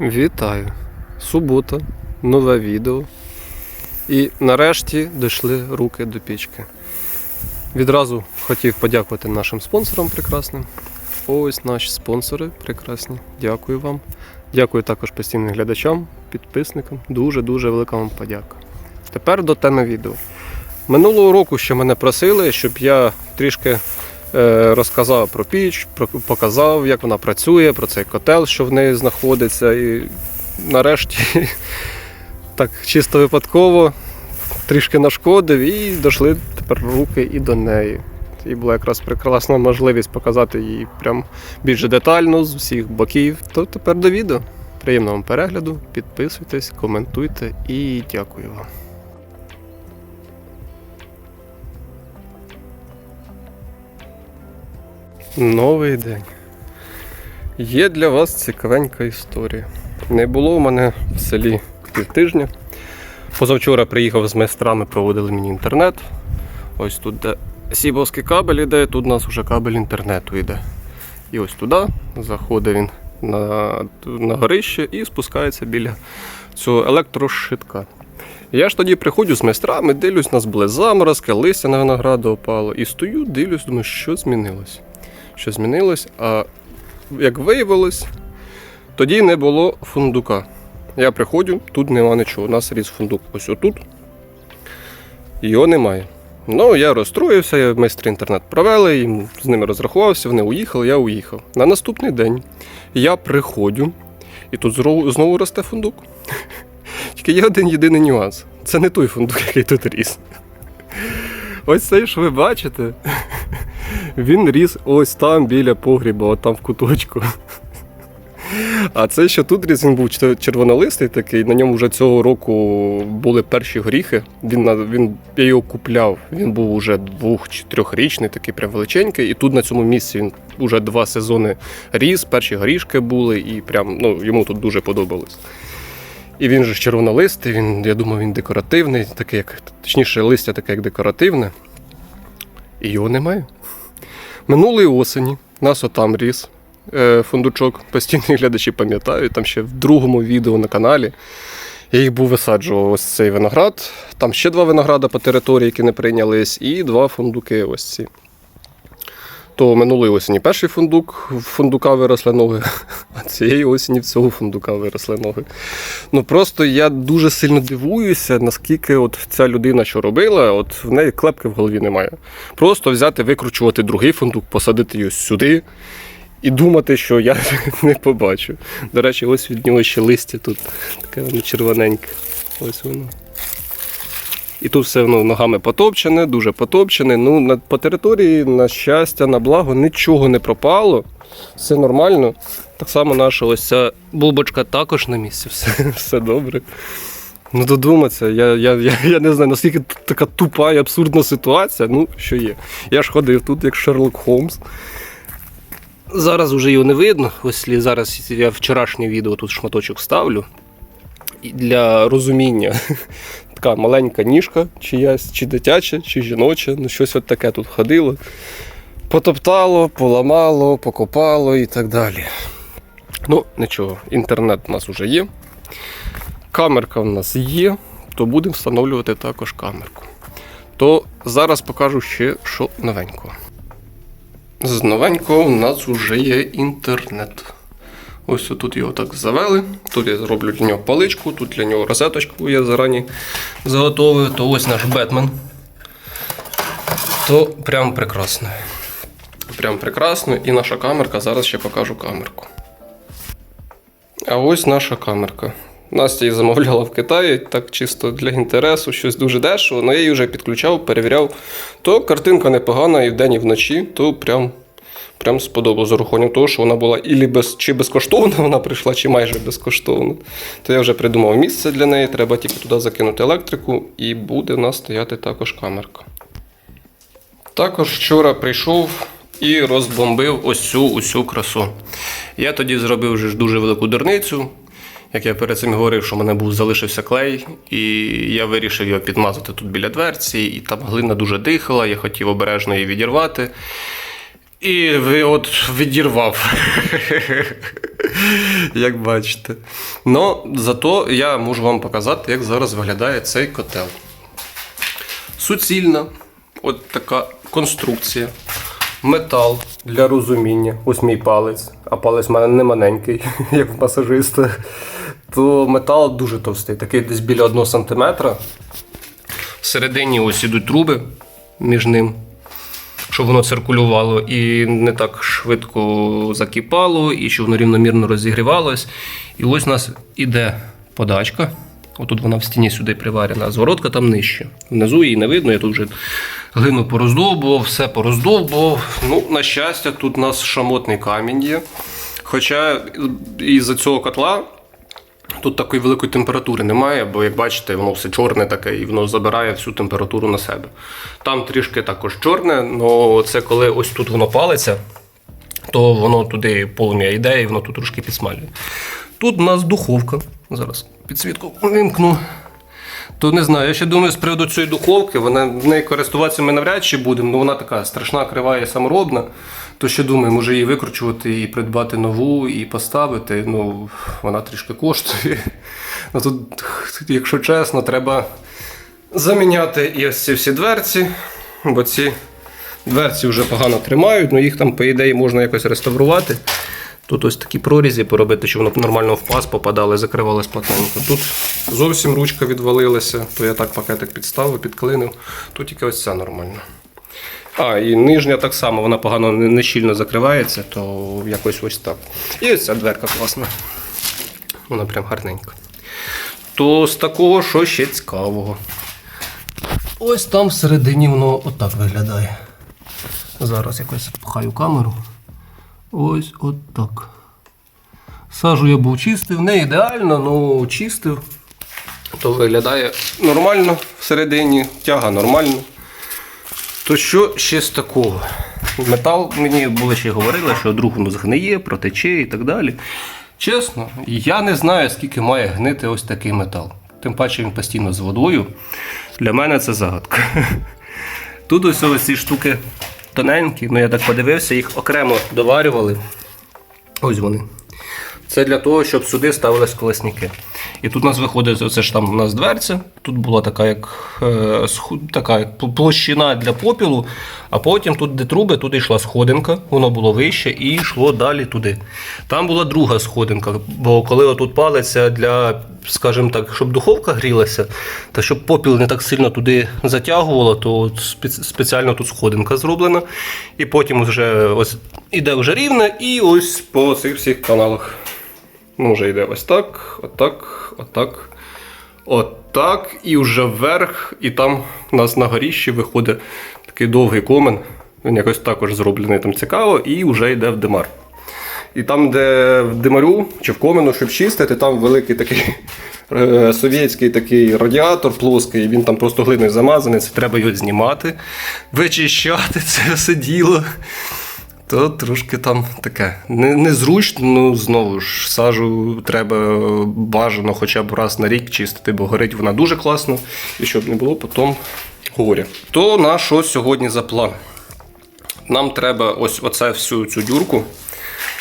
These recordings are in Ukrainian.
Вітаю! Субота, нове відео. І нарешті дійшли руки до пічки. Відразу хотів подякувати нашим спонсорам прекрасним. Ось наші спонсори прекрасні. Дякую вам. Дякую також постійним глядачам, підписникам. Дуже-дуже велика вам подяка. Тепер до теми відео. Минулого року ще мене просили, щоб я трішки розказав про піч, показав, як вона працює, про цей котел, що в неї знаходиться. І нарешті, так чисто випадково, трішки нашкодив і дійшли тепер руки і до неї. І була якраз прекрасна можливість показати її прям більш детально з усіх боків. То тепер до відео. Приємного перегляду, підписуйтесь, коментуйте і дякую вам. Новий день. Є для вас цікавенька історія. Не було в мене в селі півтижня. Позавчора приїхав з майстрами, проводили мені інтернет. Ось тут де сібовський кабель іде, тут у нас вже кабель інтернету йде. І ось туди заходить він на, на горище і спускається біля цього електрошитка. Я ж тоді приходжу з майстрами, дивлюсь, у нас були заморозки, листя на винограду опало. І стою, дивлюсь, думаю, що змінилось. Що змінилось, а як виявилось, тоді не було фундука. Я приходжу, тут нема нічого. У нас ріс фундук ось отут. Його немає. Ну, я розстроївся, майстри інтернет провели, з ними розрахувався, вони уїхали, я уїхав. На наступний день я приходжу, і тут знову, росте фундук. Тільки є один єдиний нюанс. Це не той фундук, який тут ріс. Ось цей, що ви бачите, він ріс ось там біля погріба, от там в куточку. А це, що тут ріс, він був червонолистий такий, на ньому вже цього року були перші горіхи. Він, він, я його купляв, він був уже двох чи трьохрічний, такий прям величенький. І тут на цьому місці він уже два сезони ріс, перші горішки були, і прям ну, йому тут дуже подобалось. І він же червонолистий, він, я думаю, він декоративний, такий, як, точніше, листя таке як декоративне. І його немає. Минулої осені нас отам ріс е, фундучок. Постійні глядачі пам'ятають, там ще в другому відео на каналі. Я їх був висаджував ось цей виноград. Там ще два винограда по території, які не прийнялись, і два фундуки ось ці. То минулої осені перший фундук, в фундука виросли ноги, а цієї осені в цього фундука виросли ноги. Ну просто я дуже сильно дивуюся, наскільки от ця людина, що робила, от в неї клепки в голові немає. Просто взяти, викручувати другий фундук, посадити його сюди і думати, що я не побачу. До речі, ось від нього ще листя тут таке воно червоненьке. Ось воно. І тут все воно ногами потопчене, дуже потопчене. Ну, на, по території, на щастя, на благо, нічого не пропало. Все нормально. Так само наша ось ця бубочка також на місці, все, все добре. Ну, додуматися, я, я, я, я не знаю, наскільки така тупа і абсурдна ситуація, ну, що є. Я ж ходив тут, як Шерлок Холмс. Зараз вже його не видно. Ось зараз я вчорашнє відео тут шматочок ставлю. Для розуміння така маленька ніжка, чиясь, чи дитяча, чи жіноча, ну щось от таке тут ходило. Потоптало, поламало, покопало і так далі. Ну, нічого, інтернет у нас вже є. Камерка в нас є, то будемо встановлювати також камерку. То зараз покажу ще, що новенького. З новенького у нас вже є інтернет. Ось тут його так завели. Тут я зроблю для нього паличку, тут для нього розеточку я зарані заготовив. То ось наш Бетмен. То прям прекрасно. Прям прекрасно. І наша камерка, зараз ще покажу камерку. А ось наша камерка. Настя її замовляла в Китаї, так чисто для інтересу, щось дуже дешево, але я її вже підключав, перевіряв. То картинка непогана і вдень, і вночі, то прям, прям сподобалось з урахуванням того, що вона була ілі без, чи безкоштовно вона прийшла, чи майже безкоштовно. То я вже придумав місце для неї, треба тільки туди закинути електрику, і буде в нас стояти також камерка. Також вчора прийшов і розбомбив ось цю усю красу. Я тоді зробив вже дуже велику дурницю. Як я перед цим говорив, що в мене був залишився клей, і я вирішив його підмазати тут біля дверці, і там глина дуже дихала, я хотів обережно її відірвати. І от відірвав. як бачите. Ну, зато я можу вам показати, як зараз виглядає цей котел. Суцільна, от така конструкція. Метал для розуміння. Ось мій палець, а палець в мене не маленький, як в масажиста. То метал дуже товстий, такий десь біля 1 см. Всередині ось ідуть труби між ним, щоб воно циркулювало і не так швидко закипало, і щоб воно рівномірно розігрівалось. І ось у нас іде подачка. Отут вона в стіні сюди приварена, а зворотка там нижче. Внизу її не видно, я тут вже глину пороздовбував, все пороздовбував. Ну, на щастя, тут у нас шамотний камінь є. Хоча із-за цього котла Тут такої великої температури немає, бо як бачите, воно все чорне таке і воно забирає всю температуру на себе. Там трішки також чорне, але це коли ось тут воно палиться, то воно туди полум'я йде і воно тут трошки підсмалює. Тут у нас духовка. Зараз підсвітку вимкну. То не знаю, я ще думаю, з приводу цієї духовки, вона в неї користуватися ми навряд чи будемо, ну вона така страшна, крива і саморобна. То ще думаю, може її викручувати і придбати нову, і поставити. Ну, вона трішки коштує. Ну тут, якщо чесно, треба заміняти і ось ці всі дверці, бо ці дверці вже погано тримають, ну їх там, по ідеї, можна якось реставрувати. Тут ось такі прорізі поробити, щоб воно нормально в паз попадало і закривалось плотненько. Тут зовсім ручка відвалилася, то я так пакетик підставив, підклинив. Тут тільки ось ця нормальна. А, і нижня так само, вона погано не щільно закривається, то якось ось так. І ось ця дверка класна. Вона прям гарненька. То з такого, що ще цікавого. Ось там всередині воно отак виглядає. Зараз якось пхаю камеру. Ось отак. Сажу я був чистив, не ідеально, але чистив. То виглядає нормально всередині, тяга нормально. То що ще з такого? Метал мені були ще говорили, що друг воно згниє, протече і так далі. Чесно, я не знаю, скільки має гнити ось такий метал. Тим паче він постійно з водою. Для мене це загадка. Тут ось ось ці штуки тоненькі, ну я так подивився, їх окремо доварювали. Ось вони. Це для того, щоб сюди ставились колесники. І тут у нас виходить, оце ж там у нас дверця. Тут була така як е, така як площина для попілу, а потім тут, де труби, туди йшла сходинка, воно було вище і йшло далі туди. Там була друга сходинка, бо коли отут палиться для, скажімо так, щоб духовка грілася, та щоб попіл не так сильно туди затягувало, то спеціально тут сходинка зроблена. І потім вже ось іде вже рівне, і ось по цих всіх каналах. Ну, вже йде ось так, отак, отак, отак, і вже вверх, і там у нас на горіщі виходить такий довгий комен. Він якось також зроблений там цікаво, і вже йде в димар. І там, де в димарю чи в комену, щоб чистити, там великий такий е, совєтський такий радіатор плоский, він там просто глиною замазаний, це треба його знімати, вичищати це все діло. То трошки там таке. Не, незручно, ну знову ж сажу треба бажано хоча б раз на рік чистити, бо горить вона дуже класно. І щоб не було потім горя. То на що сьогодні за план? Нам треба ось оце всю цю дюрку.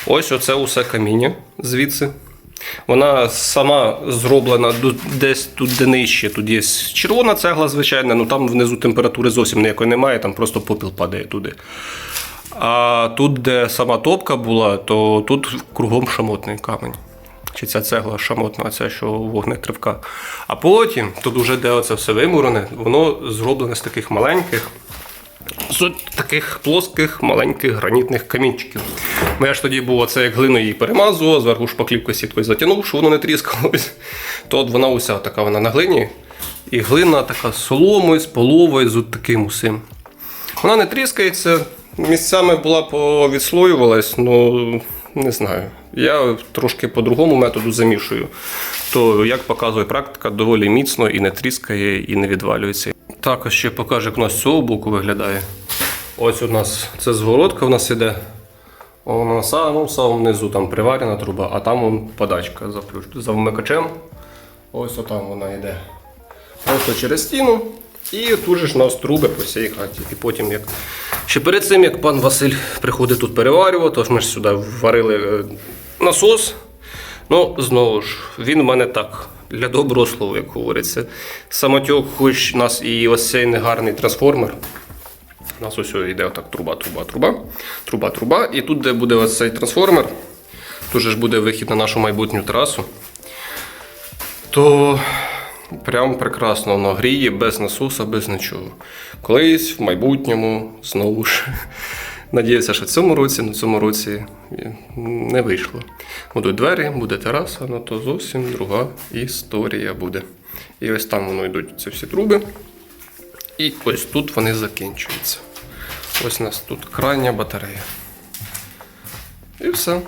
Ось оце усе каміння звідси. Вона сама зроблена десь тут де нижче. Тут є червона цегла, звичайно, ну там внизу температури зовсім ніякої немає, там просто попіл падає туди. А тут, де сама топка була, то тут кругом шамотний камінь. Чи ця цегла шамотна, ця, що вогнетривка. А потім, тут уже де оце все вимурене, воно зроблене з таких маленьких, з таких плоских маленьких гранітних камінчиків. Бо я ж тоді був оце як глину її перемазував, зверху шпаклівкою сіткою затягнув, щоб воно не тріскалось. То от вона уся така вона на глині. І глина така з соломою, з половою, з от таким усім. Вона не тріскається, місцями була повідслоювалась, ну не знаю. Я трошки по другому методу замішую. То, як показує практика, доволі міцно і не тріскає, і не відвалюється. Також ще покажу, як у нас з цього боку виглядає. Ось у нас це згородка в нас іде. Вона на самому самому низу там приварена труба, а там вон подачка за, за вмикачем. Ось отам вона йде. Просто через стіну. І тут нас труби по всій хаті. І потім, як ще перед цим, як пан Василь приходить тут переварювати, тож ми ж сюди варили е, насос Ну, знову ж, він в мене так, для доброго слова, як говориться. Самотьок, хоч у нас і ось цей негарний трансформер. У нас ось йде отак труба, труба, труба, труба, труба. І тут, де буде ось цей трансформер, тут же ж буде вихід на нашу майбутню трасу. То прям прекрасно воно гріє без насоса, без нічого. Колись в майбутньому знову ж. Надіюся, що в цьому році, на цьому році не вийшло. Будуть двері, буде тераса, ну то зовсім друга історія буде. І ось там воно йдуть ці всі труби. І ось тут вони закінчуються. Ось у нас тут крайня батарея. І все.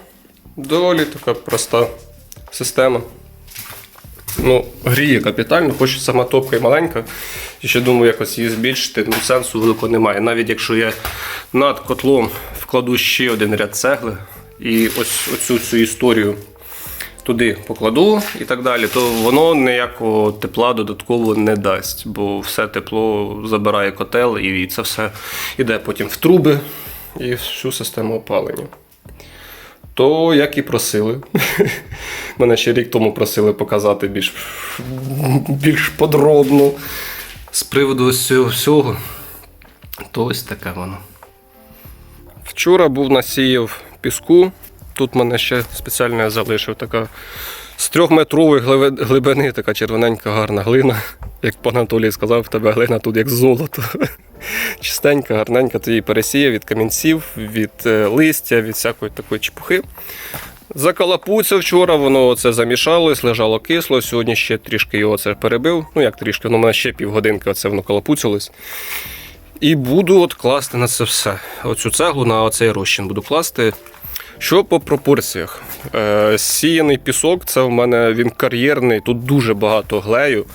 Доволі така проста система. Ну, гріє капітально, хоч сама топка і маленька. І ще думаю, якось її збільшити, ну сенсу великого немає. Навіть якщо я над котлом вкладу ще один ряд цегли і ось оцю цю історію туди покладу і так далі, то воно ніякого тепла додатково не дасть, бо все тепло забирає котел і це все йде потім в труби і всю систему опалення. То як і просили. Мене ще рік тому просили показати більш, більш подробно з приводу цього всього. То ось таке воно. Вчора був насіяв піску. Тут мене ще спеціально залишив така з трьохметрової глибини, така червоненька гарна глина. Як пан Анатолій сказав, в тебе глина тут як золото. Чистенька, гарненька, тоді пересіяв від камінців, від е, листя, від всякої такої чепухи. Закалапуця вчора, воно це замішалось, лежало кисло. Сьогодні ще трішки його це перебив. Ну як трішки, воно в мене ще півгодинки оце воно калапуцилось. І буду от класти на це все. Оцю цеглу на оцей розчин буду класти. Що по пропорціях? Е, сіяний пісок, це в мене він кар'єрний, тут дуже багато глею.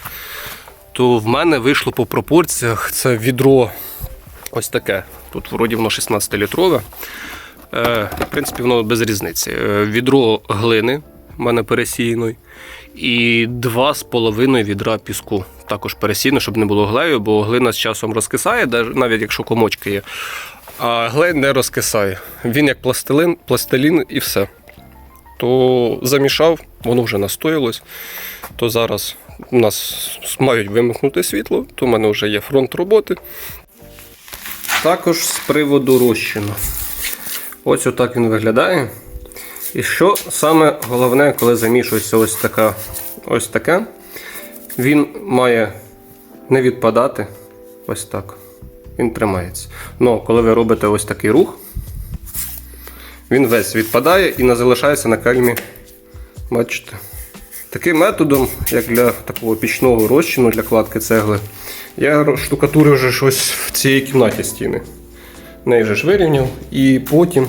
То в мене вийшло по пропорціях це відро ось таке. Тут вроді воно 16-літрове. Е, в принципі, воно без різниці. Е, відро глини в мене пересіяної. І два з половиною відра піску. Також пересіяно, щоб не було глею, бо глина з часом розкисає, навіть якщо комочки є. А глей не розкисає. Він як пластилин, пластилін і все. То замішав, воно вже настоялось. То зараз у нас мають вимкнути світло, то в мене вже є фронт роботи. Також з приводу розчину. Ось отак він виглядає. І що саме головне, коли замішується ось така, ось таке, він має не відпадати. Ось так. Він тримається. Ну, коли ви робите ось такий рух, він весь відпадає і не залишається на кальмі. Бачите? Таким методом, як для такого пічного розчину для кладки цегли, я штукатурив вже щось в цій кімнаті стіни. Неї же ж вирівняв і потім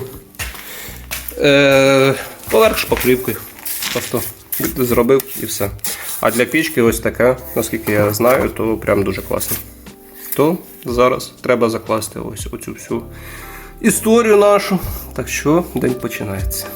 е, поверх шпаклівкою. Просто зробив і все. А для пічки ось таке, наскільки я знаю, то прям дуже класно. То зараз треба закласти ось оцю всю історію нашу. Так що день починається.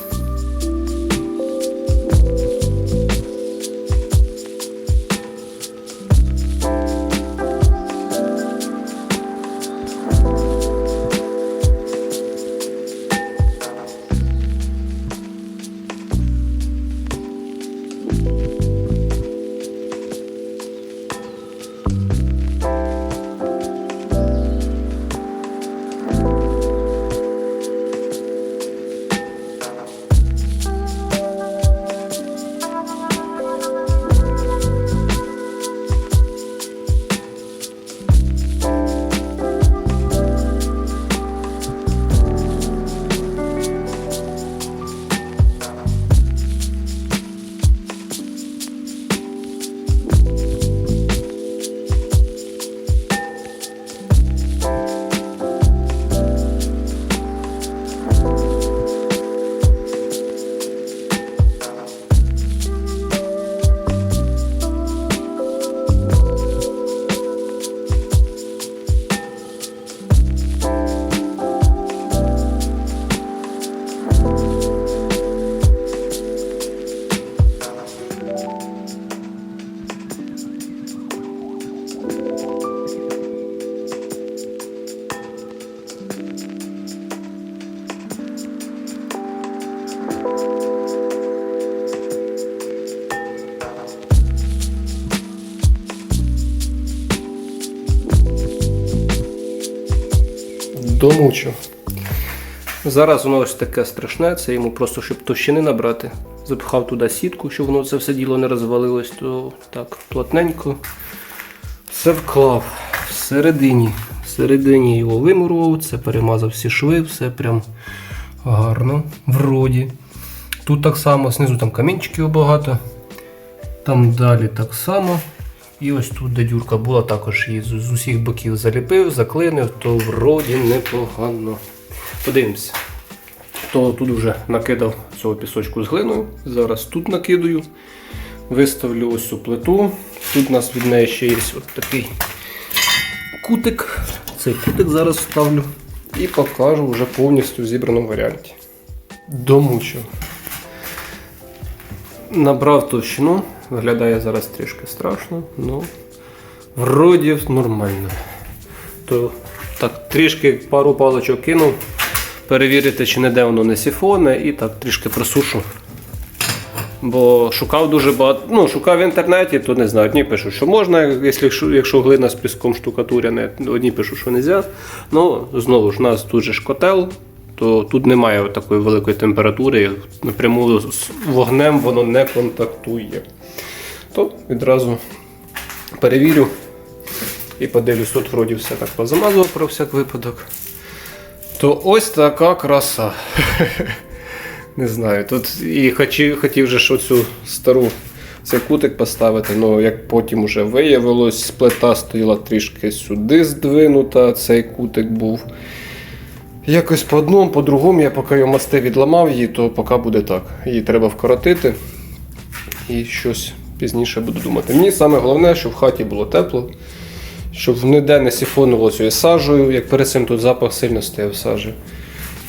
Домучив. Зараз воно ось таке страшне, це йому просто щоб товщини набрати. Запхав туди сітку, щоб воно це все діло не розвалилось, то так плотненько все вклав всередині. Всередині його вимурував, це перемазав всі шви, все прям гарно, вроді. Тут так само, знизу там камінчиків багато. Там далі так само. І ось тут, де дюрка була, також її з, усіх боків заліпив, заклинив, то вроді непогано. Подивимося. То тут вже накидав цього пісочку з глиною. Зараз тут накидаю. Виставлю ось цю плиту. Тут у нас від неї ще є от такий кутик. Цей кутик зараз вставлю і покажу вже повністю в зібраному варіанті. Домучив. Набрав товщину, виглядає зараз трішки страшно, але вроді нормально. То так трішки пару паличок кинув, перевірити, чи не де воно не сіфоне, і так трішки просушу. Бо шукав дуже багато. Ну, шукав в інтернеті, то не знаю. Одні пишуть, що можна, якщо, якщо глина з піском штукатуряне, одні пишуть, що не можна. Ну, знову ж, у нас тут же ж котел, то тут немає такої великої температури, напряму з вогнем воно не контактує. То відразу перевірю і подивлюсь, тут вроді все так позамазував про всяк випадок. То ось така краса. Не знаю. Тут і хотів, хотів же ж оцю стару цей кутик поставити, але як потім вже виявилось, плита стояла трішки сюди здвинута, цей кутик був. Якось по одному, по другому, я поки його мости відламав її, то поки буде так. Її треба вкоротити і щось пізніше буду думати. Мені саме головне, щоб в хаті було тепло, щоб ніде не цією сажею, як перед цим тут запах сильно стояв сажі.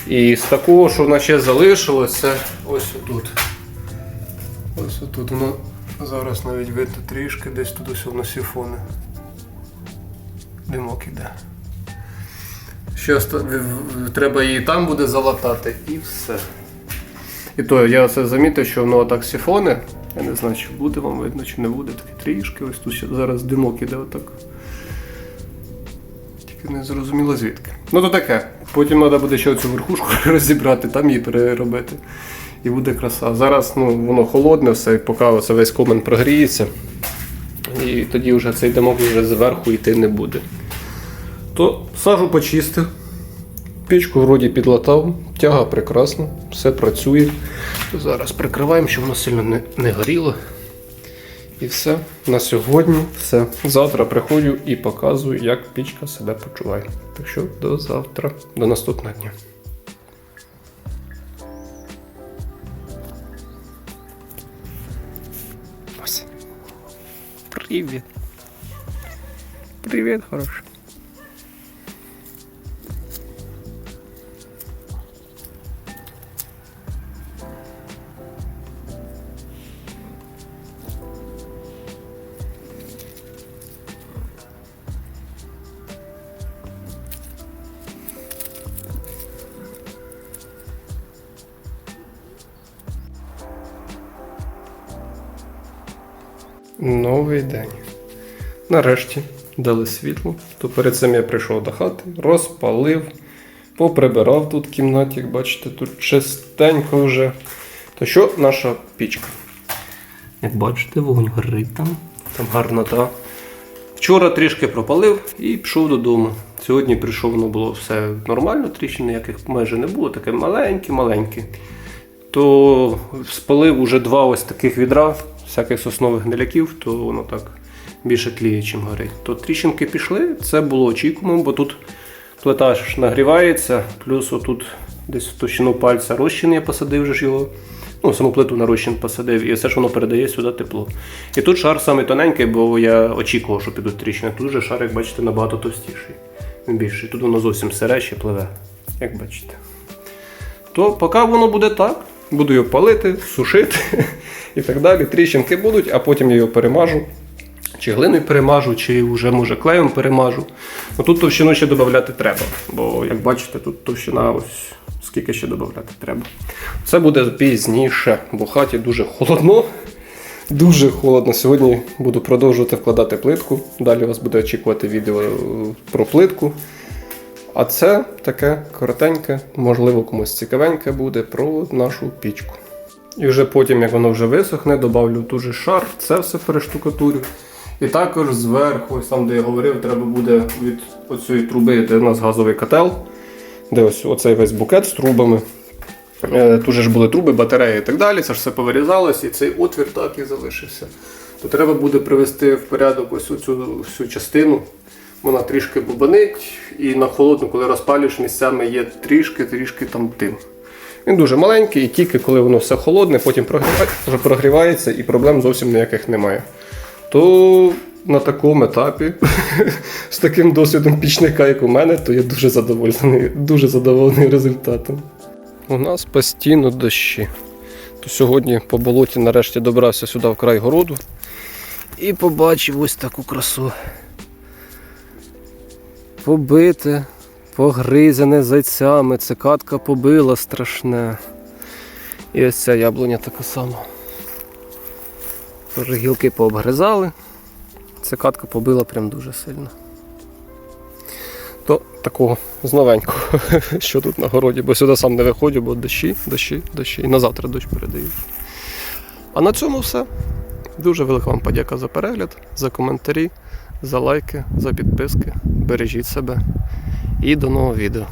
І з такого, що в нас ще залишилось, це ось отут. Ось отут воно зараз навіть видно трішки, десь тут ось воно сіфони. Димок іде. В- треба її там буде залатати і все. І то я це замітив, що воно так сіфони. Я не знаю, чи буде вам видно, чи не буде. Таке трішки. Ось тут зараз димок іде отак. Тільки не зрозуміло звідки. Ну то таке. Потім треба буде ще цю верхушку розібрати, там її переробити. І буде краса. Зараз ну, воно холодне, все, поки це весь комен прогріється. І тоді вже цей димок вже зверху йти не буде. То сажу почистив. Пічку вроді підлатав, тяга прекрасна, все працює. Зараз прикриваємо, щоб воно сильно не, не горіло. І все. На сьогодні все. Завтра приходжу і показую, як пічка себе почуває. Так що до завтра, до наступного дня. Ось. Привіт. Привіт, хороший. Нарешті дали світло. То перед цим я прийшов до хати, розпалив, поприбирав тут в кімнаті, як бачите, тут чистенько вже. То що наша пічка? Як бачите, вогонь горить там. Там гарнота. Вчора трішки пропалив і пішов додому. Сьогодні прийшов, воно було все нормально, тріщин ніяких майже не було, таке маленьке-маленьке. То спалив уже два ось таких відра, всяких соснових гниляків, то воно так більше тліє, чим горить. То тріщинки пішли, це було очікуємо, бо тут плита ж нагрівається, плюс отут десь в товщину пальця розчин я посадив же ж його. Ну, саму плиту на розчин посадив, і все ж воно передає сюди тепло. І тут шар саме тоненький, бо я очікував, що підуть тріщини. Тут же шар, як бачите, набагато товстіший. Він більший. Тут воно зовсім сире ще пливе, як бачите. То поки воно буде так, буду його палити, сушити і так далі. Тріщинки будуть, а потім я його перемажу. Чи глиною перемажу, чи вже може клеєм перемажу. Ну, тут товщину ще додати треба. Бо, як бачите, тут товщина ось скільки ще додати треба. Це буде пізніше, бо в хаті дуже холодно. Дуже холодно. Сьогодні буду продовжувати вкладати плитку. Далі вас буде очікувати відео е, про плитку. А це таке коротеньке, можливо, комусь цікавеньке буде про нашу пічку. І вже потім, як воно вже висохне, добавлю ту же шар, це все перештукатурю. І також зверху, ось там, де я говорив, треба буде від оцієї труби, де у нас газовий котел, де ось оцей весь букет з трубами. Е, Тут же ж були труби, батареї і так далі. Це ж все повирізалось, і цей отвір так і залишився. То треба буде привести в порядок ось цю всю частину. Вона трішки бубанить, і на холодну, коли розпалюєш, місцями є трішки-трішки там дим. Він дуже маленький, і тільки коли воно все холодне, потім прогріває- прогрівається і проблем зовсім ніяких немає. То на такому етапі, з таким досвідом пічника, як у мене, то я дуже задоволений, дуже задоволений результатом. У нас постійно дощі. То сьогодні по болоті нарешті добрався сюди в край городу і побачив ось таку красу. Побите, погризене зайцями, цикатка побила страшне. І ось ця яблуня така сама. Тож гілки пообгризали, цикатка побила прям дуже сильно. То такого з новенького, що тут на городі, бо сюди сам не виходжу, бо дощі, дощі, дощі. І на завтра дощ передають. А на цьому все. Дуже велика вам подяка за перегляд, за коментарі, за лайки, за підписки. Бережіть себе і до нового відео.